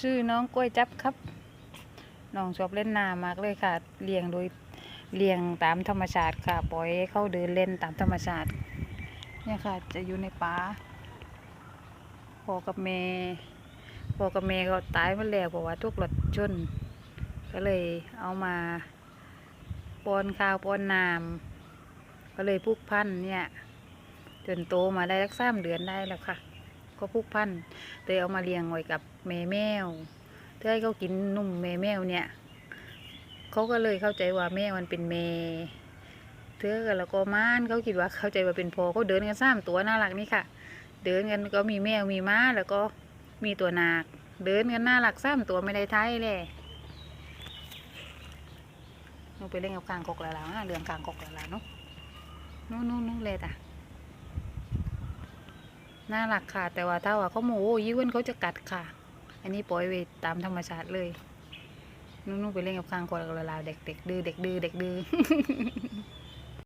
ชื่อน้องกล้วยจับครับ น้องชอบเล่นน้ำมากเลยค่ะ เลี้ยงโดยเลี้ยงตามธรรมชาติค่ะ ปล่อยให้เขาเดินเล่นตามธรรมชาติ เนี่ยค่ะ จะอยู่ในป่าพ่อกับแม่พ่อกับแม่ก็ตายมาแล้วเพราะว่าทุกรถชน ก็เลยเอามาปอนข้าวปอนน้ำก็เลยพุกพันธุ์เนี่ยจนโตมาได้สักสามเดือนได้แล้วค่ะ ก็พุกพันต์เลยเอามาเลี้ยงไว้กับแม่แมวเพื่อให้เขากินนุ่มแม่แมวเนี่ย เขาก็เลยเข้าใจว่าแม่มันเป็นแม่เธอกันแล้วก็ม่านเขาคิดว่าเข้าใจว่าเป็นพอเขาเดินกันสามตัวน่ารักนี่ค่ะ เดินกันก็มีแมวมีม้าแล้วก็มีตัวนาคเดินกันน่ารักสามตัวไม่ได้ท้ายเลยนูไปเล่นกับกางกกแล้วล่ะนะเรื่องกางกกแล้วล่ะเนาะนู่นนู่นนู่นเลยจ้ะ น่ารักค่ะ แต่ว่าถ้าว่าเขาโมโหยิ้วนเขาจะกัดค่ะ อันนี้ปล่อยไว้ตามธรรมชาติเลยนุ่นๆไปเล่นกับข้างคนกับลาวเด็กๆดื้อเด็กดื้อเด็กดื้อ